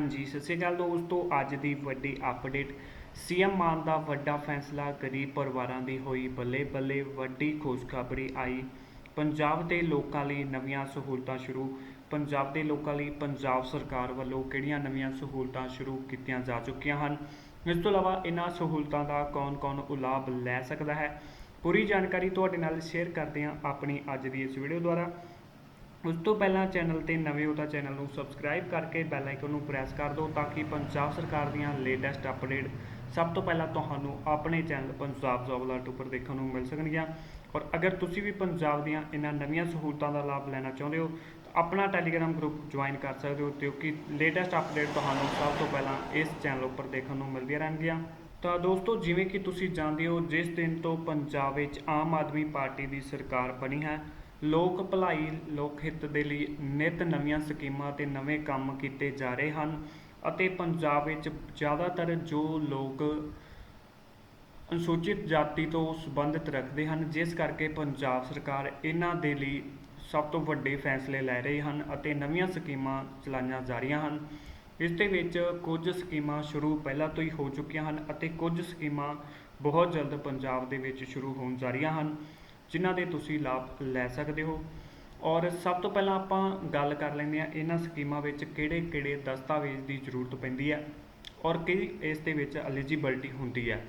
ਹਾਂਜੀ, ਸਤਿ ਸ਼੍ਰੀ ਅਕਾਲ ਦੋਸਤੋ। ਅੱਜ ਦੀ ਵੱਡੀ ਅਪਡੇਟ ਸੀਐਮ ਮਾਨ ਦਾ ਵੱਡਾ ਫੈਸਲਾ, ਗਰੀਬ ਪਰਿਵਾਰਾਂ ਦੀ ਹੋਈ ਬੱਲੇ ਬੱਲੇ ਵੱਡੀ ਖੁਸ਼ਖਬਰੀ ਆਈ। ਪੰਜਾਬ ਦੇ ਲੋਕਾਂ ਲਈ ਨਵੀਆਂ ਸਹੂਲਤਾਂ ਸ਼ੁਰੂ। ਪੰਜਾਬ ਦੇ ਲੋਕਾਂ ਲਈ ਪੰਜਾਬ ਸਰਕਾਰ ਵੱਲੋਂ ਕਿਹੜੀਆਂ ਨਵੀਆਂ ਸਹੂਲਤਾਂ ਸ਼ੁਰੂ ਕੀਤੀਆਂ ਜਾ ਚੁੱਕੀਆਂ ਹਨ? ਇਸ ਤੋਂ ਇਲਾਵਾ ਇਹਨਾਂ ਸਹੂਲਤਾਂ ਦਾ ਕੌਣ-ਕੌਣ ਲਾਭ ਲੈ ਸਕਦਾ ਹੈ? ਪੂਰੀ ਜਾਣਕਾਰੀ ਤੁਹਾਡੇ ਨਾਲ ਸ਼ੇਅਰ ਕਰਦੇ ਹਾਂ ਆਪਣੀ ਅੱਜ ਦੀ ਇਸ ਵੀਡੀਓ ਦੁਆਰਾ। ਉਸ ਤੋਂ ਪਹਿਲਾਂ ਚੈਨਲ ਤੇ ਨਵੇਂ ਹੋ ਤਾਂ ਚੈਨਲ ਨੂੰ ਸਬਸਕ੍ਰਾਈਬ ਕਰਕੇ ਬੈਲ ਆਈਕਨ ਨੂੰ ਪ੍ਰੈਸ ਕਰ ਦਿਓ ਤਾਂ ਕਿ ਪੰਜਾਬ ਸਰਕਾਰ ਦੀਆਂ ਲੇਟੈਸਟ ਅਪਡੇਟ ਸਭ ਤੋਂ ਪਹਿਲਾਂ ਤੁਹਾਨੂੰ ਆਪਣੇ ਚੈਨਲ ਪੰਜਾਬ ਜੌਬ ਅਲਰਟ ਉੱਪਰ ਦੇਖਣ ਨੂੰ ਮਿਲ ਸਕਣਗੀਆਂ। ਔਰ ਅਗਰ ਤੁਸੀਂ ਵੀ ਪੰਜਾਬ ਦੀਆਂ ਇਹਨਾਂ ਨਵੀਆਂ ਸਹੂਲਤਾਂ ਦਾ ਲਾਭ ਲੈਣਾ ਚਾਹੁੰਦੇ ਹੋ, ਤਾਂ ਆਪਣਾ ਟੈਲੀਗ੍ਰਾਮ ਗਰੁੱਪ ਜੁਆਇਨ ਕਰ ਸਕਦੇ ਹੋ, ਕਿਉਂਕਿ ਲੇਟੈਸਟ ਅਪਡੇਟ ਤੁਹਾਨੂੰ ਸਭ ਤੋਂ ਪਹਿਲਾਂ ਇਸ ਚੈਨਲ ਉੱਪਰ ਦੇਖਣ ਨੂੰ ਮਿਲਦੀਆਂ ਰਹਿਣਗੀਆਂ। ਤਾਂ ਦੋਸਤੋ, ਜਿਵੇਂ ਕਿ ਤੁਸੀਂ ਜਾਣਦੇ ਹੋ, ਜਿਸ ਦਿਨ ਤੋਂ ਪੰਜਾਬ ਵਿੱਚ ਆਮ ਆਦਮੀ ਪਾਰਟੀ ਦੀ ਸਰਕਾਰ ਬਣੀ ਹੈ ਲੋਕ ਭਲਾਈ, ਲੋਕ ਹਿੱਤ ਦੇ ਲਈ ਨਿਤ ਨਵੀਆਂ ਸਕੀਮਾਂ ਤੇ ਨਵੇਂ ਕੰਮ ਕੀਤੇ ਜਾ ਰਹੇ ਹਨ ਅਤੇ ਪੰਜਾਬ ਵਿੱਚ ਜ਼ਿਆਦਾਤਰ ਜੋ ਲੋਕ ਅਨੁਸੂਚਿਤ ਜਾਤੀ ਤੋਂ ਸੰਬੰਧਿਤ ਰੱਖਦੇ ਹਨ, ਜਿਸ ਕਰਕੇ ਪੰਜਾਬ ਸਰਕਾਰ ਇਹਨਾਂ ਦੇ ਲਈ ਸਭ ਤੋਂ ਵੱਡੇ ਫੈਸਲੇ ਲੈ ਰਹੇ ਹਨ ਅਤੇ ਨਵੀਆਂ ਸਕੀਮਾਂ ਚਲਾਈਆਂ ਜਾ ਰਹੀਆਂ ਹਨ। ਇਸ ਦੇ ਵਿੱਚ ਕੁਝ ਸਕੀਮਾਂ ਸ਼ੁਰੂ ਪਹਿਲਾਂ ਤੋਂ ਹੀ ਹੋ ਚੁੱਕੀਆਂ ਹਨ ਅਤੇ ਕੁਝ ਸਕੀਮਾਂ ਬਹੁਤ ਜਲਦ ਪੰਜਾਬ ਦੇ ਵਿੱਚ ਸ਼ੁਰੂ ਹੋਣ ਜਾ ਰਹੀਆਂ ਹਨ। ਜਿਨ੍ਹਾਂ ਦੇ ਤੁਸੀਂ ਲਾਭ ਲੈ ਸਕਦੇ ਹੋ। ਔਰ ਸਭ ਤੋਂ ਪਹਿਲਾਂ ਆਪਾਂ ਗੱਲ ਕਰ ਲੈਂਦੇ ਹਾਂ ਇਹਨਾਂ ਸਕੀਮਾਂ ਵਿੱਚ ਕਿਹੜੇ-ਕਿਹੜੇ ਦਸਤਾਵੇਜ਼ ਦੀ ਜ਼ਰੂਰਤ ਪੈਂਦੀ ਹੈ ਔਰ ਕੀ ਇਸ ਦੇ ਵਿੱਚ ਐਲੀਜੀਬਿਲਟੀ ਹੁੰਦੀ ਹੈ।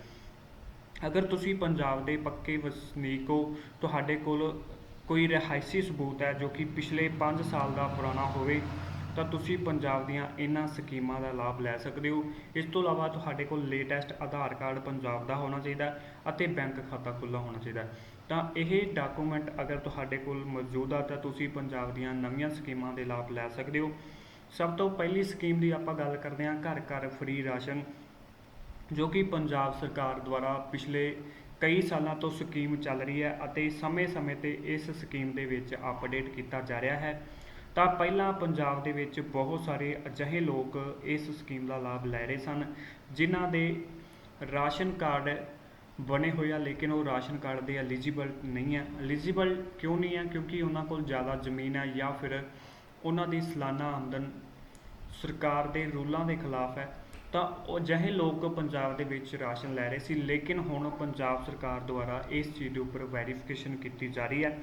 ਅਗਰ ਤੁਸੀਂ ਪੰਜਾਬ ਦੇ ਪੱਕੇ ਵਸਨੀਕ ਹੋ, ਤੁਹਾਡੇ ਕੋਲ ਕੋਈ ਰਿਹਾਇਸ਼ੀ ਸਬੂਤ ਹੈ ਜੋ ਕਿ ਪਿਛਲੇ 5 ਸਾਲ ਦਾ ਪੁਰਾਣਾ ਹੋਵੇ, ਤਾਂ ਤੁਸੀਂ ਪੰਜਾਬ ਦੀਆਂ ਇਹਨਾਂ ਸਕੀਮਾਂ ਦਾ ਲਾਭ ਲੈ ਸਕਦੇ ਹੋ। ਇਸ ਤੋਂ ਇਲਾਵਾ ਤੁਹਾਡੇ ਕੋਲ ਲੇਟੈਸਟ ਆਧਾਰ ਕਾਰਡ ਪੰਜਾਬ ਦਾ ਹੋਣਾ ਚਾਹੀਦਾ ਅਤੇ ਬੈਂਕ ਖਾਤਾ ਖੁੱਲ੍ਹਾ ਹੋਣਾ ਚਾਹੀਦਾ। ਤਾਂ ਇਹ ਡਾਕੂਮੈਂਟ ਅਗਰ ਤੁਹਾਡੇ ਕੋਲ ਮੌਜੂਦ ਆ ਤਾਂ ਤੁਸੀਂ ਪੰਜਾਬ ਦੀਆਂ ਨਵੀਆਂ ਸਕੀਮਾਂ ਦੇ ਲਾਭ ਲੈ ਸਕਦੇ ਹੋ। ਸਭ ਤੋਂ ਪਹਿਲੀ ਸਕੀਮ ਦੀ ਆਪਾਂ ਗੱਲ ਕਰਦੇ ਹਾਂ, ਘਰ ਘਰ ਫ੍ਰੀ ਰਾਸ਼ਨ, ਜੋ ਕਿ ਪੰਜਾਬ ਸਰਕਾਰ ਦੁਆਰਾ ਪਿਛਲੇ ਕਈ ਸਾਲਾਂ ਤੋਂ ਸਕੀਮ ਚੱਲ ਰਹੀ ਹੈ ਅਤੇ ਸਮੇਂ-ਸਮੇਂ ਤੇ ਇਸ ਸਕੀਮ ਦੇ ਵਿੱਚ ਅਪਡੇਟ ਕੀਤਾ ਜਾ ਰਿਹਾ ਹੈ। ਤਾਂ ਪਹਿਲਾਂ ਪੰਜਾਬ ਦੇ ਵਿੱਚ ਬਹੁਤ ਸਾਰੇ ਅਜਿਹੇ ਲੋਕ ਇਸ ਸਕੀਮ ਦਾ ਲਾਭ ਲੈ ਰਹੇ ਸਨ, ਜਿਨ੍ਹਾਂ ਦੇ ਰਾਸ਼ਨ ਕਾਰਡ ਬਣੇ ਹੋਏ ਆ, ਲੇਕਿਨ ਉਹ ਰਾਸ਼ਨ ਕਾਰਡ ਦੇ ਐਲੀਜੀਬਲ ਨਹੀਂ ਹੈ ਐਲੀਜੀਬਲ ਕਿਉਂ ਨਹੀਂ ਹੈ ਕਿਉਂਕਿ ਉਹਨਾਂ ਕੋਲ ਜ਼ਿਆਦਾ ਜ਼ਮੀਨ ਹੈ ਜਾਂ ਫਿਰ ਉਹਨਾਂ ਦੀ ਸਾਲਾਨਾ ਆਮਦਨ ਸਰਕਾਰ ਦੇ ਰੂਲਾਂ ਦੇ ਖਿਲਾਫ ਹੈ, ਤਾਂ ਉਹ ਅਜਿਹੇ ਲੋਕ ਪੰਜਾਬ ਦੇ ਵਿੱਚ ਰਾਸ਼ਨ ਲੈ ਰਹੇ ਸੀ, ਲੇਕਿਨ ਹੁਣ ਪੰਜਾਬ ਸਰਕਾਰ ਦੁਆਰਾ ਇਸ ਚੀਜ਼ ਦੇ ਉੱਪਰ ਵੈਰੀਫਿਕੇਸ਼ਨ ਕੀਤੀ ਜਾ ਰਹੀ ਹੈ।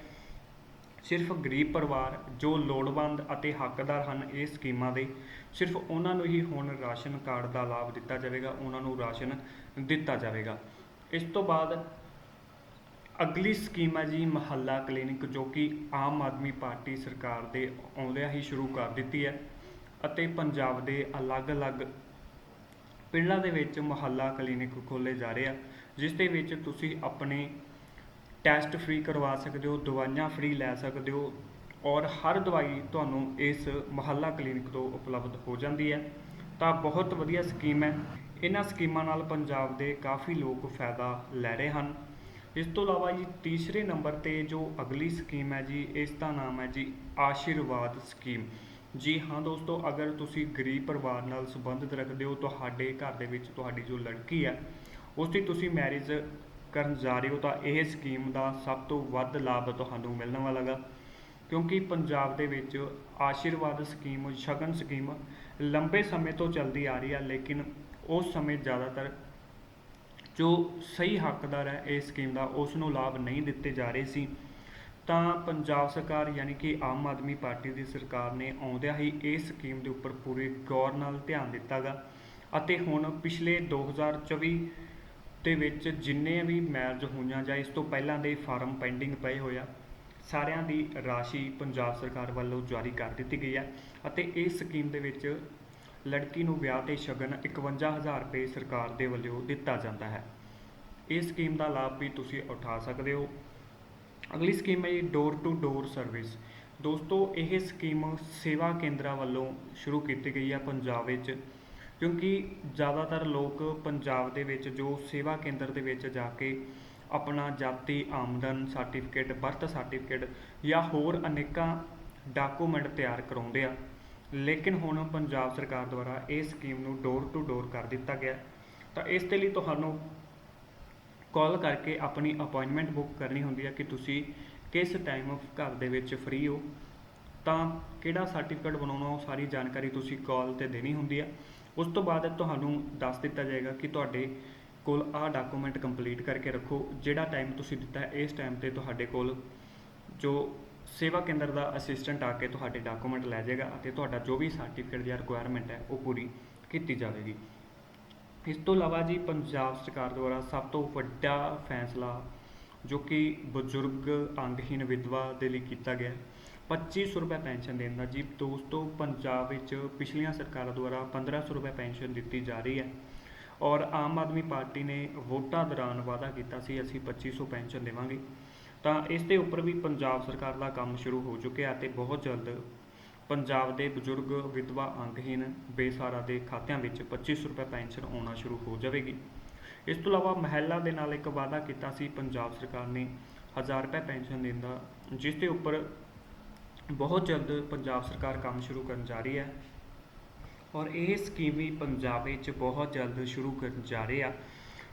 ਸਿਰਫ ਗਰੀਬ ਪਰਿਵਾਰ ਜੋ ਲੋੜਵੰਦ ਅਤੇ ਹੱਕਦਾਰ ਹਨ ਇਹ ਸਕੀਮਾਂ ਦੇ, ਸਿਰਫ ਉਹਨਾਂ ਨੂੰ ਹੀ ਹੁਣ ਰਾਸ਼ਨ ਕਾਰਡ ਦਾ ਲਾਭ ਦਿੱਤਾ ਜਾਵੇਗਾ, ਉਹਨਾਂ ਨੂੰ ਰਾਸ਼ਨ ਦਿੱਤਾ ਜਾਵੇਗਾ। ਇਸ ਤੋਂ ਬਾਅਦ ਅਗਲੀ ਸਕੀਮ ਹੈ ਜੀ ਮਹੱਲਾ ਕਲੀਨਿਕ, ਜੋ ਕਿ ਆਮ ਆਦਮੀ ਪਾਰਟੀ ਸਰਕਾਰ ਦੇ ਆਉਂਦਿਆਂ ਹੀ ਸ਼ੁਰੂ ਕਰ ਦਿੱਤੀ ਹੈ ਅਤੇ ਪੰਜਾਬ ਦੇ ਅਲੱਗ-ਅਲੱਗ ਪਿੰਡਾਂ ਦੇ ਵਿੱਚ ਮੁਹੱਲਾ ਕਲੀਨਿਕ ਖੋਲ੍ਹੇ ਜਾ ਰਹੇ ਆ, ਜਿਸ ਦੇ ਵਿੱਚ ਤੁਸੀਂ ਆਪਣੇ ਟੈਸਟ ਫ੍ਰੀ ਕਰਵਾ ਸਕਦੇ ਹੋ, ਦਵਾਈਆਂ ਫ੍ਰੀ ਲੈ ਸਕਦੇ ਹੋ ਔਰ ਹਰ ਦਵਾਈ ਤੁਹਾਨੂੰ ਇਸ ਮੁਹੱਲਾ ਕਲੀਨਿਕ ਤੋਂ ਉਪਲਬਧ ਹੋ ਜਾਂਦੀ ਹੈ। ਤਾਂ ਬਹੁਤ ਵਧੀਆ ਸਕੀਮ ਹੈ। ਇਹਨਾਂ ਸਕੀਮਾਂ ਨਾਲ ਪੰਜਾਬ ਦੇ ਕਾਫੀ ਲੋਕ ਫਾਇਦਾ ਲੈ ਰਹੇ ਹਨ। ਇਸ ਤੋਂ ਇਲਾਵਾ ਜੀ ਤੀਸਰੇ ਨੰਬਰ ਤੇ ਜੋ ਅਗਲੀ ਸਕੀਮ ਹੈ ਜੀ, ਇਸ ਦਾ ਨਾਮ ਹੈ ਜੀ ਆਸ਼ੀਰਵਾਦ ਸਕੀਮ। ਜੀ ਹਾਂ ਦੋਸਤੋ, ਅਗਰ ਤੁਸੀਂ ਗਰੀਬ ਪਰਿਵਾਰ ਨਾਲ ਸੰਬੰਧਿਤ ਰੱਖਦੇ ਹੋ, ਤੁਹਾਡੇ ਘਰ ਦੇ ਵਿੱਚ ਤੁਹਾਡੀ ਜੋ ਲੜਕੀ ਹੈ, ਉਸ ਦੀ ਤੁਸੀਂ ਮੈਰਿਜ ਕਰਨ ਜਾ ਰਹੇ ਹੋ, ਤਾਂ ਇਹ ਸਕੀਮ ਦਾ ਸਭ ਤੋਂ ਵੱਧ ਲਾਭ ਤੁਹਾਨੂੰ ਮਿਲਣ ਵਾਲਾ ਗਾ। ਕਿਉਂਕਿ ਪੰਜਾਬ ਦੇ ਵਿੱਚ ਆਸ਼ੀਰਵਾਦ ਸਕੀਮ, ਸ਼ਗਨ ਸਕੀਮ ਲੰਬੇ ਸਮੇਂ ਤੋਂ ਚੱਲਦੀ ਆ ਰਹੀ ਹੈ, ਲੇਕਿਨ ਉਸ ਸਮੇਂ ਜ਼ਿਆਦਾਤਰ ਜੋ ਸਹੀ ਹੱਕਦਾਰ ਹੈ ਇਸ ਸਕੀਮ ਦਾ ਉਸ ਨੂੰ ਲਾਭ ਨਹੀਂ ਦਿੱਤੇ ਜਾ ਰਹੇ ਸੀ। ਤਾਂ ਪੰਜਾਬ ਸਰਕਾਰ ਯਾਨੀ ਕਿ ਆਮ ਆਦਮੀ ਪਾਰਟੀ ਦੀ ਸਰਕਾਰ ਨੇ ਆਉਂਦਿਆਂ ਹੀ ਇਸ ਸਕੀਮ ਦੇ ਉੱਪਰ ਪੂਰੇ ਗੌਰ ਨਾਲ ਧਿਆਨ ਦਿੱਤਾਗਾ ਅਤੇ ਹੁਣ ਪਿਛਲੇ 2024 ਦੇ ਵਿੱਚ ਜਿੰਨੇ ਵੀ ਮੈਰਿਜ ਹੋਈਆਂ ਜਾਂ ਇਸ ਤੋਂ ਪਹਿਲਾਂ ਦੇ ਫਾਰਮ ਪੈਂਡਿੰਗ ਪਏ ਹੋਏ ਆ ਸਾਰਿਆਂ ਦੀ ਰਾਸ਼ੀ ਪੰਜਾਬ ਸਰਕਾਰ ਵੱਲੋਂ ਜਾਰੀ ਕਰ ਦਿੱਤੀ ਗਈ ਹੈ ਅਤੇ ਇਸ ਸਕੀਮ ਦੇ ਵਿੱਚ ਲੜਕੀ ਨੂੰ ਵਿਆਹ ਤੇ ਸ਼ਗਨ 51000 ਰੁਪਏ ਸਰਕਾਰ ਦੇ ਵੱਲੋਂ ਦਿੱਤਾ ਜਾਂਦਾ ਹੈ। ਇਸ ਸਕੀਮ ਦਾ ਲਾਭ ਵੀ ਤੁਸੀਂ ਉਠਾ ਸਕਦੇ ਹੋ। ਅਗਲੀ ਸਕੀਮ ਹੈ ਜੀ ਡੋਰ ਟੂ ਡੋਰ ਸਰਵਿਸ ਦੋਸਤੋ, ਇਹ ਸਕੀਮ ਸੇਵਾ ਕੇਂਦਰਾਂ ਵੱਲੋਂ ਸ਼ੁਰੂ ਕੀਤੀ ਗਈ ਹੈ ਪੰਜਾਬ ਵਿੱਚ, ਕਿਉਂਕਿ ਜ਼ਿਆਦਾਤਰ ਲੋਕ ਪੰਜਾਬ ਦੇ ਵਿੱਚ ਜੋ ਸੇਵਾ ਕੇਂਦਰ ਦੇ ਵਿੱਚ ਜਾ ਕੇ ਆਪਣਾ ਜਾਤੀ ਆਮਦਨ ਸਰਟੀਫਿਕੇਟ ਬਰਥ ਸਰਟੀਫਿਕੇਟ ਜਾਂ ਹੋਰ ਅਨੇਕਾਂ ਡਾਕੂਮੈਂਟ ਤਿਆਰ ਕਰਾਉਂਦੇ ਆ। ਲੇਕਿਨ ਹੁਣ ਪੰਜਾਬ ਸਰਕਾਰ ਦੁਆਰਾ ਇਹ ਸਕੀਮ ਨੂੰ ਡੋਰ ਟੂ ਡੋਰ ਕਰ ਦਿੱਤਾ ਗਿਆ ਤਾਂ ਇਸ ਦੇ ਲਈ ਤੁਹਾਨੂੰ ਕਾਲ ਕਰਕੇ ਆਪਣੀ ਅਪਾਇੰਟਮੈਂਟ ਬੁੱਕ ਕਰਨੀ ਹੁੰਦੀ ਹੈ ਕਿ ਤੁਸੀਂ ਕਿਸ ਟਾਈਮ ਘਰ ਦੇ ਵਿੱਚ ਫ੍ਰੀ ਹੋ। ਤਾਂ ਕਿਹੜਾ ਸਰਟੀਫਿਕੇਟ ਬਣਾਉਣਾ, ਉਹ ਸਾਰੀ ਜਾਣਕਾਰੀ ਤੁਸੀਂ ਕਾਲ ਤੇ ਦੇਣੀ ਹੁੰਦੀ ਹੈ। ਉਸ ਤੋਂ ਬਾਅਦ ਤੁਹਾਨੂੰ ਦੱਸ ਦਿੱਤਾ ਜਾਏਗਾ ਕਿ ਤੁਹਾਡੇ ਕੋਲ ਆਹ ਡਾਕੂਮੈਂਟ ਕੰਪਲੀਟ ਕਰਕੇ ਰੱਖੋ। ਜਿਹੜਾ ਟਾਈਮ ਤੁਸੀਂ ਦਿੱਤਾ ਹੈ, ਇਸ ਟਾਈਮ ਤੇ ਤੁਹਾਡੇ ਕੋਲ ਜੋ ਸੇਵਾ ਕੇਂਦਰ ਦਾ ਅਸਿਸਟੈਂਟ ਆ ਕੇ ਤੁਹਾਡੇ ਡਾਕੂਮੈਂਟ ਲੈ ਜਾਏਗਾ ਅਤੇ ਤੁਹਾਡਾ ਜੋ ਵੀ ਸਰਟੀਫਿਕੇਟ ਦੀ ਰਿਕੁਆਇਰਮੈਂਟ ਹੈ, ਉਹ ਪੂਰੀ ਕੀਤੀ ਜਾਵੇਗੀ। ਇਸ ਤੋਂ ਇਲਾਵਾ ਜੀ, ਪੰਜਾਬ ਸਰਕਾਰ ਦੁਆਰਾ ਸਭ ਤੋਂ ਵੱਡਾ ਫੈਸਲਾ ਜੋ ਕਿ ਬਜ਼ੁਰਗ ਅੰਗਹੀਨ ਵਿਧਵਾ ਦੇ ਲਈ ਕੀਤਾ ਗਿਆ ਹੈ 2500 ਰੁਪਏ ਪੈਨਸ਼ਨ ਦੇਣ ਦਾ ਜੀ। ਦੋਸਤੋ, ਪੰਜਾਬ ਵਿੱਚ ਪਿਛਲੀਆਂ ਸਰਕਾਰਾਂ ਦੁਆਰਾ 1500 ਰੁਪਏ ਪੈਨਸ਼ਨ ਦਿੱਤੀ ਜਾ ਰਹੀ ਹੈ ਔਰ ਆਮ ਆਦਮੀ ਪਾਰਟੀ ਨੇ ਵੋਟਾਂ ਦੌਰਾਨ ਵਾਅਦਾ ਕੀਤਾ ਸੀ, ਅਸੀਂ 2500 ਪੈਨਸ਼ਨ ਦੇਵਾਂਗੇ। ਤਾਂ ਇਸ ਦੇ ਉੱਪਰ ਵੀ ਪੰਜਾਬ ਸਰਕਾਰ ਦਾ ਕੰਮ ਸ਼ੁਰੂ ਹੋ ਚੁੱਕਿਆ ਅਤੇ ਬਹੁਤ ਜਲਦ ਪੰਜਾਬ ਦੇ ਬਜ਼ੁਰਗ ਵਿਧਵਾ ਅੰਗਹੀਨ ਬੇਸਹਾਰਾ ਦੇ ਖਾਤਿਆਂ ਵਿੱਚ 2500 ਰੁਪਏ ਪੈਨਸ਼ਨ ਆਉਣਾ ਸ਼ੁਰੂ ਹੋ ਜਾਵੇਗੀ। ਇਸ ਤੋਂ ਇਲਾਵਾ ਮਹਿਲਾ ਦੇ ਨਾਲ ਇੱਕ ਵਾਅਦਾ ਕੀਤਾ ਸੀ, ਪੰਜਾਬ ਸਰਕਾਰ ਨੇ 1000 ਰੁਪਏ ਪੈਨਸ਼ਨ ਦੇਣ ਦਾ, ਜਿਸ ਦੇ ਉੱਪਰ ਬਹੁਤ ਜਲਦ ਪੰਜਾਬ ਸਰਕਾਰ ਕੰਮ ਸ਼ੁਰੂ ਕਰਨ ਜਾ ਰਹੀ ਹੈ ਔਰ ਇਹ ਸਕੀਮ ਵੀ ਪੰਜਾਬ ਵਿੱਚ ਬਹੁਤ ਜਲਦ ਸ਼ੁਰੂ ਕਰਨ ਜਾ ਰਹੀ ਆ।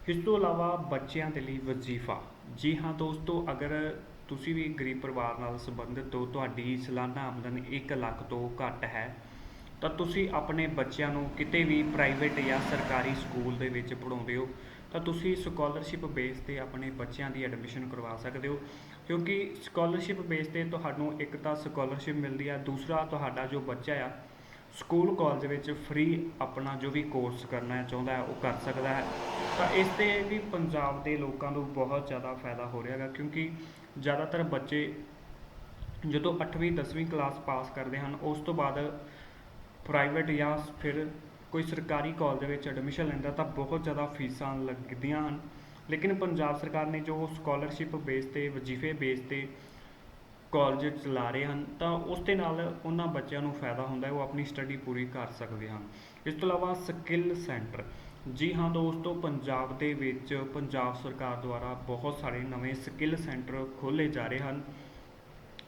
ਇਸ ਤੋਂ ਇਲਾਵਾ ਬੱਚਿਆਂ ਦੇ ਲਈ ਵਜ਼ੀਫਾ ਜੀ ਹਾਂ ਦੋਸਤੋ, ਅਗਰ ਤੁਸੀਂ ਵੀ ਗਰੀਬ ਪਰਿਵਾਰ ਨਾਲ ਸੰਬੰਧਿਤ ਹੋ, ਤੁਹਾਡੀ ਸਾਲਾਨਾ ਆਮਦਨ 1 ਲੱਖ ਤੋਂ ਘੱਟ ਹੈ, ਤਾਂ ਤੁਸੀਂ ਆਪਣੇ ਬੱਚਿਆਂ ਨੂੰ ਕਿਤੇ ਵੀ ਪ੍ਰਾਈਵੇਟ ਜਾਂ ਸਰਕਾਰੀ ਸਕੂਲ ਦੇ ਵਿੱਚ ਪੜ੍ਹਾਉਂਦੇ ਹੋ, ਤਾਂ ਤੁਸੀਂ ਸਕਾਲਰਸ਼ਿਪ ਬੇਸ ਤੇ ਆਪਣੇ ਬੱਚਿਆਂ ਦੀ ਐਡਮਿਸ਼ਨ ਕਰਵਾ ਸਕਦੇ ਹੋ, ਕਿਉਂਕਿ ਸਕਾਲਰਸ਼ਿਪ ਬੇਸ ਤੇ ਤੁਹਾਨੂੰ ਇੱਕ ਤਾਂ ਸਕਾਲਰਸ਼ਿਪ ਮਿਲਦੀ ਆ, ਦੂਸਰਾ ਤੁਹਾਡਾ ਜੋ ਬੱਚਾ ਆ ਸਕੂਲ ਕਾਲਜ ਵਿੱਚ ਫ੍ਰੀ ਆਪਣਾ ਜੋ ਵੀ ਕੋਰਸ ਕਰਨਾ ਚਾਹੁੰਦਾ ਹੈ, ਉਹ ਕਰ ਸਕਦਾ ਹੈ। ਤਾਂ ਇਸ ਤੇ ਵੀ ਪੰਜਾਬ ਦੇ ਲੋਕਾਂ ਨੂੰ ਬਹੁਤ ਜ਼ਿਆਦਾ ਫਾਇਦਾ ਹੋ ਰਿਹਾ ਹੈਗਾ, ਕਿਉਂਕਿ ਜ਼ਿਆਦਾਤਰ ਬੱਚੇ ਜਦੋਂ 8ਵੀਂ 10ਵੀਂ ਕਲਾਸ ਪਾਸ ਕਰਦੇ ਹਨ, ਉਸ ਤੋਂ ਬਾਅਦ ਪ੍ਰਾਈਵੇਟ ਜਾਂ ਫਿਰ ਕੋਈ ਸਰਕਾਰੀ ਕਾਲਜ ਵਿੱਚ ਐਡਮਿਸ਼ਨ ਲੈਂਦਾ ਤਾਂ ਬਹੁਤ ਜ਼ਿਆਦਾ ਫੀਸਾਂ ਲੱਗਦੀਆਂ ਹਨ। ਲੇਕਿਨ ਪੰਜਾਬ ਸਰਕਾਰ ਨੇ ਜੋ ਸਕਾਲਰਸ਼ਿਪ ਬੇਸ ਤੇ, ਵਜ਼ੀਫੇ ਬੇਸ ਤੇ ਕਾਲਜ ਚਲਾ ਰਹੇ ਹਨ, ਤਾਂ ਉਸ ਦੇ ਨਾਲ ਉਹਨਾਂ ਬੱਚਿਆਂ ਨੂੰ ਫਾਇਦਾ ਹੁੰਦਾ ਹੈ, ਉਹ ਆਪਣੀ ਸਟੱਡੀ ਪੂਰੀ ਕਰ ਸਕਦੇ ਹਨ। ਇਸ ਤੋਂ ਇਲਾਵਾ ਸਕਿੱਲ ਸੈਂਟਰ ਜੀ ਹਾਂ ਦੋਸਤੋ, ਪੰਜਾਬ ਦੇ ਵਿੱਚ ਪੰਜਾਬ ਸਰਕਾਰ ਦੁਆਰਾ ਬਹੁਤ ਸਾਰੇ ਨਵੇਂ ਸਕਿੱਲ ਸੈਂਟਰ ਖੋਲ੍ਹੇ ਜਾ ਰਹੇ ਹਨ,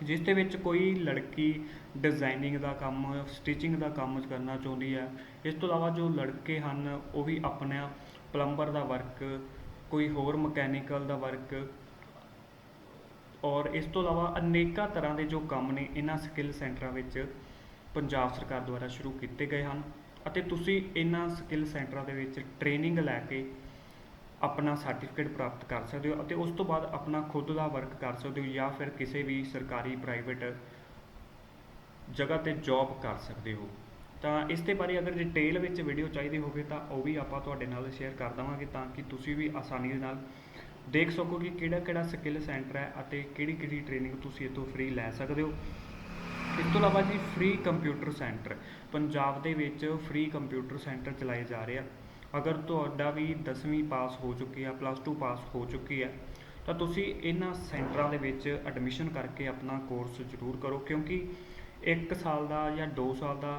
ਜਿਸ ਦੇ ਵਿੱਚ ਕੋਈ ਲੜਕੀ ਡਿਜ਼ਾਈਨਿੰਗ ਦਾ ਕੰਮ ਸਟਿਚਿੰਗ ਦਾ ਕੰਮ ਕਰਨਾ ਚਾਹੁੰਦੀ ਹੈ। ਇਸ ਤੋਂ ਇਲਾਵਾ ਜੋ ਲੜਕੇ ਹਨ, ਉਹ ਵੀ ਆਪਣਾ ਪਲੰਬਰ ਦਾ ਵਰਕ ਕੋਈ ਹੋਰ ਮਕੈਨੀਕਲ ਦਾ ਵਰਕ ਔਰ ਇਸ ਤੋਂ ਇਲਾਵਾ ਅਨੇਕਾਂ ਤਰ੍ਹਾਂ ਦੇ ਜੋ ਕੰਮ ਨੇ, ਇਹਨਾਂ ਸਕਿੱਲ ਸੈਂਟਰਾਂ ਵਿੱਚ ਪੰਜਾਬ ਸਰਕਾਰ ਦੁਆਰਾ ਸ਼ੁਰੂ ਕੀਤੇ ਗਏ ਹਨ ਅਤੇ ਤੁਸੀਂ ਇਹਨਾਂ ਸਕਿੱਲ ਸੈਂਟਰਾਂ ਦੇ ਵਿੱਚ ਟ੍ਰੇਨਿੰਗ ਲੈ ਕੇ ਆਪਣਾ ਸਰਟੀਫਿਕੇਟ ਪ੍ਰਾਪਤ ਕਰ ਸਕਦੇ ਹੋ ਅਤੇ ਉਸ ਤੋਂ ਬਾਅਦ ਆਪਣਾ ਖੁਦ ਦਾ ਵਰਕ ਕਰ ਸਕਦੇ ਹੋ ਜਾਂ ਫਿਰ ਕਿਸੇ ਵੀ ਸਰਕਾਰੀ ਪ੍ਰਾਈਵੇਟ ਜਗ੍ਹਾ ਤੇ ਜੌਬ ਕਰ ਸਕਦੇ ਹੋ। ਤਾਂ ਇਸ ਦੇ ਬਾਰੇ ਅਗਰ ਡਿਟੇਲ ਵਿੱਚ ਵੀਡੀਓ ਚਾਹੀਦੀ ਹੋਵੇ ਤਾਂ ਉਹ ਵੀ ਆਪਾਂ ਤੁਹਾਡੇ ਨਾਲ ਸ਼ੇਅਰ ਕਰ ਦੇਵਾਂਗੇ ਤਾਂ ਕਿ ਤੁਸੀਂ ਵੀ ਆਸਾਨੀ ਦੇ ਨਾਲ ਦੇਖ ਸਕੋ ਕਿ ਕਿਹੜਾ ਕਿਹੜਾ ਸਕਿੱਲ ਸੈਂਟਰ ਹੈ ਅਤੇ ਕਿਹੜੀ ਕਿਹੜੀ ਟ੍ਰੇਨਿੰਗ ਤੁਸੀਂ ਇਹ ਤੋਂ ਫ੍ਰੀ ਲੈ ਸਕਦੇ ਹੋ। ਇਸ ਤੋਂ ਇਲਾਵਾ ਜੀ ਫ੍ਰੀ ਕੰਪਿਊਟਰ ਸੈਂਟਰ ਪੰਜਾਬ ਦੇ ਵਿੱਚ ਫ੍ਰੀ ਕੰਪਿਊਟਰ ਸੈਂਟਰ ਚਲਾਏ ਜਾ ਰਹੇ ਆ। ਅਗਰ ਤੁਹਾਡਾ ਵੀ 10ਵੀਂ ਪਾਸ ਹੋ ਚੁੱਕੀ ਆ ਪਲੱਸ 2 ਪਾਸ ਹੋ ਚੁੱਕੀ ਹੈ ਤਾਂ ਤੁਸੀਂ ਇਹਨਾਂ ਸੈਂਟਰਾਂ ਦੇ ਵਿੱਚ ਐਡਮਿਸ਼ਨ ਕਰਕੇ ਆਪਣਾ ਕੋਰਸ ਜ਼ਰੂਰ ਕਰੋ, ਕਿਉਂਕਿ 1 ਸਾਲ ਦਾ ਜਾਂ 2 ਸਾਲ ਦਾ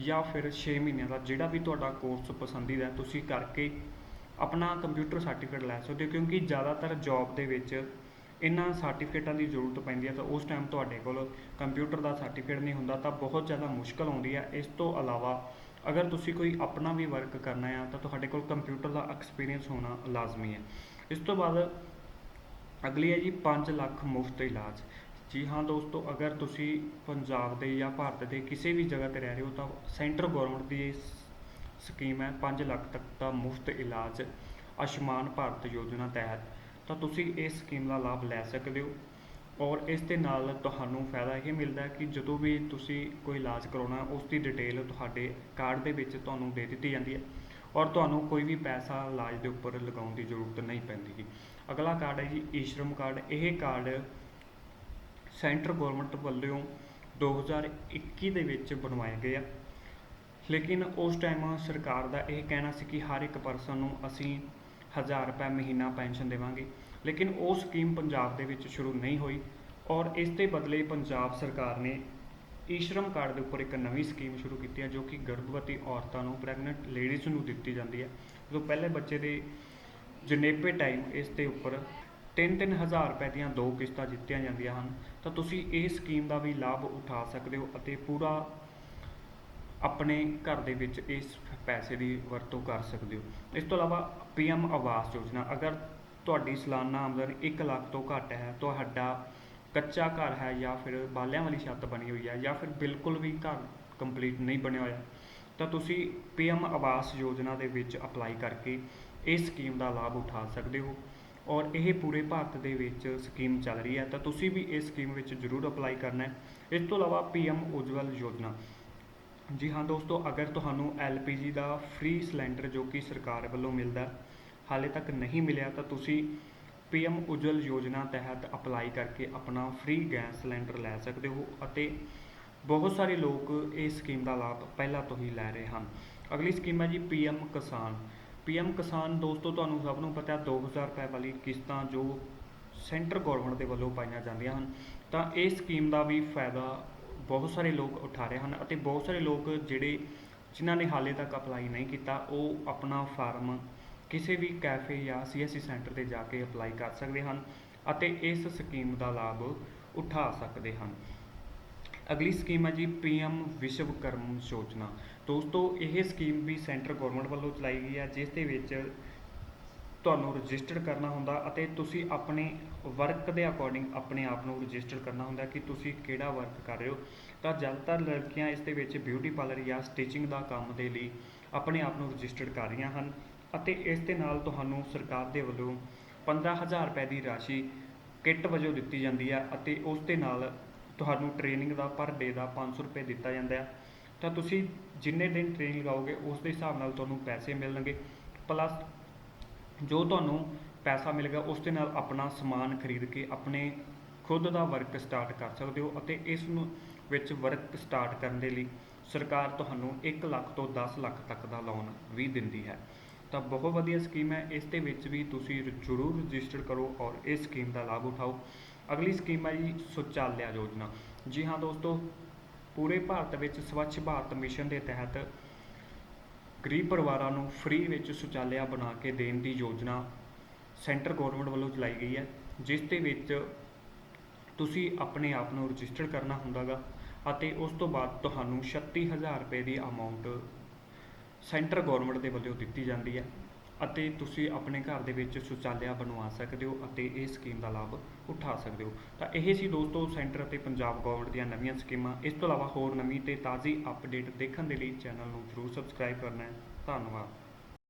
ਜਾਂ ਫਿਰ 6 ਮਹੀਨਿਆਂ ਦਾ ਜਿਹੜਾ ਵੀ ਤੁਹਾਡਾ ਕੋਰਸ ਪਸੰਦੀਦਾ ਤੁਸੀਂ ਕਰਕੇ ਆਪਣਾ ਕੰਪਿਊਟਰ ਸਰਟੀਫਿਕੇਟ ਲੈ ਸਕਦੇ ਹੋ, ਕਿਉਂਕਿ ਜ਼ਿਆਦਾਤਰ ਜੌਬ ਦੇ ਵਿੱਚ ਇਹਨਾਂ ਸਰਟੀਫਿਕੇਟਾਂ ਦੀ ਜ਼ਰੂਰਤ ਪੈਂਦੀ ਹੈ ਤਾਂ ਉਸ ਟਾਈਮ ਤੁਹਾਡੇ ਕੋਲ ਕੰਪਿਊਟਰ ਦਾ ਸਰਟੀਫਿਕੇਟ ਨਹੀਂ ਹੁੰਦਾ ਤਾਂ ਬਹੁਤ ਜ਼ਿਆਦਾ ਮੁਸ਼ਕਲ ਆਉਂਦੀ ਹੈ। ਇਸ ਤੋਂ ਇਲਾਵਾ ਅਗਰ ਤੁਸੀਂ ਕੋਈ ਆਪਣਾ ਵੀ ਵਰਕ ਕਰਨਾ ਹੈ ਤਾਂ ਤੁਹਾਡੇ ਕੋਲ ਕੰਪਿਊਟਰ ਦਾ ਐਕਸਪੀਰੀਅੰਸ ਹੋਣਾ ਲਾਜ਼ਮੀ ਹੈ। ਇਸ ਤੋਂ ਬਾਅਦ ਅਗਲੀ ਹੈ ਜੀ 5 ਲੱਖ ਮੁਫਤ ਇਲਾਜ। ਜੀ ਹਾਂ ਦੋਸਤੋ, ਅਗਰ ਤੁਸੀਂ ਪੰਜਾਬ ਦੇ ਜਾਂ ਭਾਰਤ ਦੇ ਕਿਸੇ ਵੀ ਜਗ੍ਹਾ ਤੇ ਰਹਿ ਰਹੇ ਹੋ ਤਾਂ ਸੈਂਟਰ ਗਵਰਨਮੈਂਟ ਦੀ ਇਹ ਸਕੀਮ ਹੈ 5 ਲੱਖ ਤੱਕ ਦਾ ਮੁਫਤ ਇਲਾਜ ਆਯੁਸ਼ਮਾਨ ਭਾਰਤ ਯੋਜਨਾ ਤਹਿਤ। ਤਾਂ ਤੁਸੀਂ ਇਸ ਸਕੀਮ ਦਾ ਲਾਭ ਲੈ ਸਕਦੇ ਹੋ ਔਰ ਇਸ ਦੇ ਨਾਲ ਤੁਹਾਨੂੰ ਫਾਇਦਾ ਇਹ ਮਿਲਦਾ ਕਿ ਜਦੋਂ ਵੀ ਤੁਸੀਂ ਕੋਈ ਇਲਾਜ ਕਰਾਉਣਾ ਉਸ ਦੀ ਡਿਟੇਲ ਤੁਹਾਡੇ ਕਾਰਡ ਦੇ ਵਿੱਚ ਤੁਹਾਨੂੰ ਦੇ ਦਿੱਤੀ ਜਾਂਦੀ ਹੈ ਔਰ ਤੁਹਾਨੂੰ ਕੋਈ ਵੀ ਪੈਸਾ ਇਲਾਜ ਦੇ ਉੱਪਰ ਲਗਾਉਣ ਦੀ ਜ਼ਰੂਰਤ ਨਹੀਂ ਪੈਂਦੀ ਅਗਲਾ ਕਾਰਡ ਹੈ ਜੀ ਈਸ਼ਰਮ ਕਾਰਡ। ਇਹ ਕਾਰਡ ਸੈਂਟਰ ਗਵਰਨਮੈਂਟ ਵੱਲੋਂ 2021 ਦੇ ਵਿੱਚ ਬਣਵਾਏ ਗਏ ਆ ਲੇਕਿਨ ਉਸ ਟਾਈਮ ਸਰਕਾਰ ਦਾ ਇਹ ਕਹਿਣਾ ਸੀ ਕਿ ਹਰ ਇੱਕ ਪਰਸਨ ਨੂੰ ਅਸੀਂ 1000 ਰੁਪਏ ਮਹੀਨਾ ਪੈਨਸ਼ਨ ਦੇਵਾਂਗੇ। ਲੇਕਿਨ ਉਹ ਸਕੀਮ ਪੰਜਾਬ ਦੇ ਵਿੱਚ ਸ਼ੁਰੂ ਨਹੀਂ ਹੋਈ ਔਰ ਇਸ ਦੇ ਬਦਲੇ ਪੰਜਾਬ ਸਰਕਾਰ ਨੇ ਈਸ਼ਰਮ ਕਾਰਡ ਦੇ ਉੱਪਰ ਇੱਕ ਨਵੀਂ ਸਕੀਮ ਸ਼ੁਰੂ ਕੀਤੀ ਹੈ, ਜੋ ਕਿ ਗਰਭਵਤੀ ਔਰਤਾਂ ਨੂੰ ਪ੍ਰੈਗਨੈਂਟ ਲੇਡੀਜ਼ ਨੂੰ ਦਿੱਤੀ ਜਾਂਦੀ ਹੈ। ਜੋ ਪਹਿਲੇ ਬੱਚੇ ਦੇ ਜਨੇਪੇ ਟਾਈਮ ਇਸ ਦੇ ਉੱਪਰ 3-3 ਹਜ਼ਾਰ ਰੁਪਏ ਦੀਆਂ ਦੋ ਕਿਸ਼ਤਾਂ ਦਿੱਤੀਆਂ ਜਾਂਦੀਆਂ ਹਨ। ਤਾਂ ਤੁਸੀਂ ਇਹ ਸਕੀਮ ਦਾ ਵੀ ਲਾਭ ਉਠਾ ਸਕਦੇ ਹੋ ਅਤੇ ਪੂਰਾ ਆਪਣੇ ਘਰ ਦੇ ਵਿੱਚ ਇਸ ਪੈਸੇ ਦੀ ਵਰਤੋਂ ਕਰ ਸਕਦੇ ਹੋ। ਇਸ ਤੋਂ ਇਲਾਵਾ ਪੀਐਮ ਆਵਾਸ ਯੋਜਨਾ, ਅਗਰ ਤੁਹਾਡੀ ਸਾਲਾਨਾ ਆਮਦਨ 1 ਲੱਖ ਤੋਂ ਘੱਟ ਹੈ, ਤੁਹਾਡਾ ਕੱਚਾ ਘਰ ਹੈ ਜਾਂ ਫਿਰ ਬਾਲਿਆਂ ਵਾਲੀ ਛੱਤ ਬਣੀ ਹੋਈ ਹੈ ਜਾਂ ਫਿਰ ਬਿਲਕੁਲ ਵੀ ਘਰ ਕੰਪਲੀਟ ਨਹੀਂ ਬਣਿਆ ਹੋਇਆ, ਤਾਂ ਤੁਸੀਂ ਪੀਐਮ ਆਵਾਸ ਯੋਜਨਾ ਦੇ ਵਿੱਚ ਅਪਲਾਈ ਕਰਕੇ ਇਸ ਸਕੀਮ ਦਾ ਲਾਭ ਉਠਾ ਸਕਦੇ ਹੋ। ਔਰ ਇਹ ਪੂਰੇ ਭਾਰਤ ਦੇ ਵਿੱਚ ਸਕੀਮ ਚੱਲ ਰਹੀ ਹੈ, ਤਾਂ ਤੁਸੀਂ ਵੀ ਇਸ ਸਕੀਮ ਵਿੱਚ ਜ਼ਰੂਰ ਅਪਲਾਈ ਕਰਨਾ ਹੈ। ਇਸ ਤੋਂ ਇਲਾਵਾ ਪੀਐਮ ਉਜਵਲ ਯੋਜਨਾ ਜੀ ਹਾਂ ਦੋਸਤੋ, ਅਗਰ ਤੁਹਾਨੂੰ ਐਲਪੀਜੀ ਦਾ ਫ੍ਰੀ ਸਿਲੰਡਰ ਜੋ ਕਿ ਸਰਕਾਰ ਵੱਲੋਂ ਮਿਲਦਾ ਹਾਲੇ ਤੱਕ ਨਹੀਂ ਮਿਲਿਆ, ਤਾਂ ਤੁਸੀਂ ਪੀਐਮ ਉਜਵਲ ਯੋਜਨਾ ਤਹਿਤ ਅਪਲਾਈ ਕਰਕੇ ਆਪਣਾ ਫ੍ਰੀ ਗੈਸ ਸਿਲੰਡਰ ਲੈ ਸਕਦੇ ਹੋ ਅਤੇ ਬਹੁਤ ਸਾਰੇ ਲੋਕ ਇਸ ਸਕੀਮ ਦਾ ਲਾਭ ਪਹਿਲਾਂ ਤੋਂ ਹੀ ਲੈ ਰਹੇ ਹਨ। ਅਗਲੀ ਸਕੀਮ ਹੈ ਜੀ ਪੀਐਮ ਕਿਸਾਨ। ਪੀਐਮ ਕਿਸਾਨ ਦੋਸਤੋ, ਤੁਹਾਨੂੰ ਸਭ ਨੂੰ ਪਤਾ ਹੈ 2000 ਰੁਪਏ ਵਾਲੀ ਕਿਸ਼ਤਾਂ ਜੋ ਸੈਂਟਰ ਗਵਰਨਮੈਂਟ ਦੇ ਵੱਲੋਂ ਪਾਈਆਂ ਜਾਂਦੀਆਂ ਹਨ, ਤਾਂ ਇਹ ਸਕੀਮ ਦਾ ਵੀ ਫਾਇਦਾ ਬਹੁਤ ਸਾਰੇ ਲੋਕ ਉਠਾ ਰਹੇ ਹਨ ਅਤੇ ਬਹੁਤ ਸਾਰੇ ਲੋਕ ਜਿਹੜੇ ਜਿਨ੍ਹਾਂ ਨੇ ਹਾਲੇ ਤੱਕ ਅਪਲਾਈ ਨਹੀਂ ਕੀਤਾ, ਉਹ ਆਪਣਾ ਫਾਰਮ ਕਿਸੇ ਵੀ ਕੈਫੇ ਜਾਂ ਸੀਐਸਸੀ ਸੈਂਟਰ ਤੇ ਜਾ ਕੇ ਅਪਲਾਈ ਕਰ ਸਕਦੇ ਹਨ ਅਤੇ ਇਸ ਸਕੀਮ ਦਾ ਲਾਭ ਉਠਾ ਸਕਦੇ ਹਨ। ਅਗਲੀ ਸਕੀਮ ਹੈ ਜੀ ਪੀਐਮ ਵਿਸ਼ਵਕਰਮ ਯੋਜਨਾ। ਦੋਸਤੋ, ਇਹ ਸਕੀਮ ਵੀ ਸੈਂਟਰ ਗਵਰਨਮੈਂਟ ਵੱਲੋਂ ਚਲਾਈ ਗਈ ਹੈ, ਜਿਸ ਦੇ ਵਿੱਚ ਤੁਹਾਨੂੰ ਰਜਿਸਟਰ ਕਰਨਾ ਹੁੰਦਾ ਅਤੇ ਤੁਸੀਂ ਆਪਣੇ ਵਰਕ ਦੇ ਅਕੋਰਡਿੰਗ ਆਪਣੇ ਆਪ ਨੂੰ ਰਜਿਸਟਰ ਕਰਨਾ ਹੁੰਦਾ ਕਿ ਤੁਸੀਂ ਕਿਹੜਾ ਵਰਕ ਕਰ ਰਹੇ ਹੋ। ਤਾਂ ਜ਼ਿਆਦਾਤਰ ਲੜਕੀਆਂ ਇਸ ਦੇ ਵਿੱਚ ਬਿਊਟੀ ਪਾਰਲਰ ਜਾਂ ਸਟਿਚਿੰਗ ਦਾ ਕੰਮ ਦੇ ਲਈ ਆਪਣੇ ਆਪ ਨੂੰ ਰਜਿਸਟਰ ਕਰ ਰਹੀਆਂ ਹਨ ਅਤੇ ਇਸ ਦੇ ਨਾਲ ਤੁਹਾਨੂੰ ਸਰਕਾਰ ਦੇ ਵੱਲੋਂ 15000 ਰੁਪਏ ਦੀ ਰਾਸ਼ੀ ਕਿੱਟ ਵਜੋਂ ਦਿੱਤੀ ਜਾਂਦੀ ਹੈ ਅਤੇ ਉਸ ਦੇ ਨਾਲ ਤੁਹਾਨੂੰ ਟ੍ਰੇਨਿੰਗ ਦਾ ਪਰ ਡੇ ਦਾ 500 ਰੁਪਏ ਦਿੱਤਾ ਜਾਂਦਾ ਹੈ ਤਾਂ ਤੁਸੀਂ ਜਿੰਨੇ ਦਿਨ ਟ੍ਰੇਨਿੰਗ ਲਗਾਓਗੇ ਉਸ ਦੇ ਹਿਸਾਬ ਨਾਲ ਤੁਹਾਨੂੰ ਪੈਸੇ ਮਿਲਣਗੇ। ਪਲੱਸ ਜੋ ਤੁਹਾਨੂੰ ਪੈਸਾ ਮਿਲੇਗਾ ਉਸ ਦੇ ਨਾਲ ਆਪਣਾ ਸਮਾਨ ਖਰੀਦ ਕੇ ਆਪਣੇ ਖੁਦ ਦਾ ਵਰਕ ਸਟਾਰਟ ਕਰ ਸਕਦੇ ਹੋ ਅਤੇ ਇਸ ਨੂੰ ਵਿੱਚ ਵਰਕ ਸਟਾਰਟ ਕਰਨ ਦੇ ਲਈ ਸਰਕਾਰ ਤੁਹਾਨੂੰ 1 ਲੱਖ ਤੋਂ 10 ਲੱਖ ਤੱਕ ਦਾ ਲੋਨ ਵੀ ਦਿੰਦੀ ਹੈ। ਤਾਂ ਬਹੁਤ ਵਧੀਆ ਸਕੀਮ ਹੈ, ਇਸ ਦੇ ਵਿੱਚ ਵੀ ਤੁਸੀਂ ਜ਼ਰੂਰ ਰਜਿਸਟਰ ਕਰੋ ਔਰ ਇਸ ਸਕੀਮ ਦਾ ਲਾਭ ਉਠਾਓ। ਅਗਲੀ ਸਕੀਮ ਹੈ ਜੀ ਸੁਚਾਲਿਆ ਯੋਜਨਾ। ਜੀ ਹਾਂ ਦੋਸਤੋ, ਪੂਰੇ ਭਾਰਤ ਵਿੱਚ ਸਵੱਛ ਭਾਰਤ ਮਿਸ਼ਨ ਦੇ ਤਹਿਤ ਗਰੀਬ ਪਰਿਵਾਰਾਂ ਨੂੰ ਫ੍ਰੀ ਵਿੱਚ ਸ਼ੌਚਾਲਿਆ ਬਣਾ ਕੇ ਦੇਣ ਦੀ ਯੋਜਨਾ ਸੈਂਟਰ ਗੌਰਮੈਂਟ ਵੱਲੋਂ ਚਲਾਈ ਗਈ ਹੈ, ਜਿਸ ਦੇ ਵਿੱਚ ਤੁਸੀਂ ਆਪਣੇ ਆਪ ਨੂੰ ਰਜਿਸਟਰ ਕਰਨਾ ਹੁੰਦਾਗਾ ਅਤੇ ਉਸ ਤੋਂ ਬਾਅਦ ਤੁਹਾਨੂੰ 36000 ਰੁਪਏ ਦੀ ਅਮਾਉਂਟ ਸੈਂਟਰ ਗੌਰਮੈਂਟ ਦੇ ਵੱਲੋਂ ਦਿੱਤੀ ਜਾਂਦੀ ਹੈ ਅਤੇ ਤੁਸੀਂ ਆਪਣੇ ਘਰ ਦੇ ਵਿੱਚ ਸ਼ੌਚਾਲਿਆ ਬਣਵਾ ਸਕਦੇ ਹੋ ਅਤੇ ਇਹ ਸਕੀਮ ਦਾ ਲਾਭ ਉਠਾ ਸਕਦੇ ਹੋ। ਤਾਂ ਇਹ ਸੀ ਦੋਸਤੋ ਸੈਂਟਰ ਅਤੇ ਪੰਜਾਬ ਗਵਰਨਮੈਂਟ ਦੀਆਂ ਨਵੀਆਂ ਸਕੀਮਾਂ। ਇਸ ਤੋਂ ਇਲਾਵਾ ਹੋਰ ਨਵੀਂ ਤੇ ਤਾਜ਼ੀ ਅਪਡੇਟ ਦੇਖਣ ਦੇ ਲਈ ਚੈਨਲ ਨੂੰ ਜ਼ਰੂਰ ਸਬਸਕ੍ਰਾਈਬ ਕਰਨਾ ਹੈ। ਧੰਨਵਾਦ।